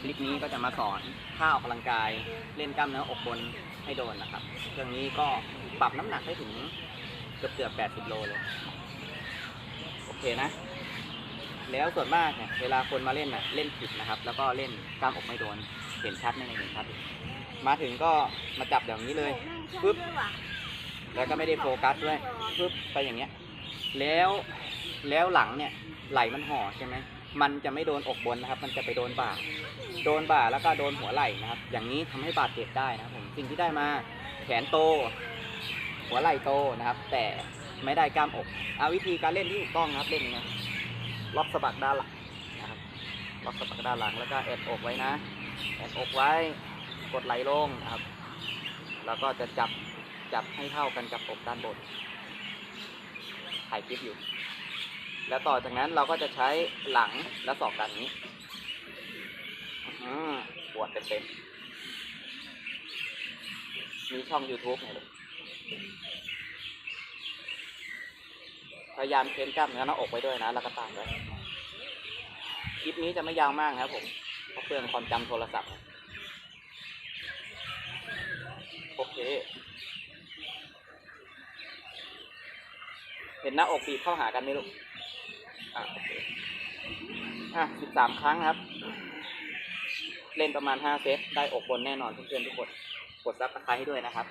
คลิปนี้ก็จะมาสอนท่าออกกำลังกายเล่นกล้ามเนื้ออกบนให้โดนนะครับ เครื่องนี้ก็ปรับน้ำหนักได้ถึงเกือบเกือบ80 โลเลย โอเคนะ แล้วส่วนมากเนี่ยเวลาคนมาเล่นน่ะเล่นผิดนะครับ แล้วก็เล่นกล้ามอกไม่โดน เห็นชัดไหมเนี่ยเห็นชัดอยู่มาถึงก็มาจับอย่างนี้เลยปึ๊บแล้วก็ไม่ได้โฟกัสด้วยปึ๊บไปอย่างเงี้ย แล้วแล้วหลังเนี่ยไหลมันห่อใช่ไหม มันจะไม่โดนอกบนนะครับ มันจะไปโดนบ่า โดนบ่าแล้วก็โดนหัวไหล่นะครับ อย่างนี้ทำให้บาดเจ็บได้นะครับผมสิ่งที่ได้มาแขนโต หัวไหล่โตนะครับ แต่ไม่ได้กล้ามอกเอาวิธีการเล่นที่ถูกต้องนะครับเล่นยังไงล็อกสะบักด้านหลังนะครับล็อกสะบักด้านหลังแล้วก็แอนอกไว้นะแอนอกไว้กดไหลลงนะครับ แล้วก็จะจับจับให้เท่ากันกับอกด้านบนถ่ายคลิปอยู่ แล้วต่อจากนั้นเราก็จะใช้หลังและศอกด้านนี้ปวดเต็มๆ มีช่อง YouTube ไงลูกพยายามเค้นกล้ามเนื้อหน้าอกไว้ด้วยนะ แล้วก็ตามด้วยคลิปนี้จะไม่ยาวมากนะครับผม เพราะเปลืองความจำโทรศัพท์ โอเค เห็นหน้าอกบีบเข้าหากันไหมลูก อะสิบสามครั้งครับ เล่นประมาณห้าเซตได้อบบนแน่นอนเพื่อนๆทุกคน กดซับตะไคร้ให้ด้วยนะครับ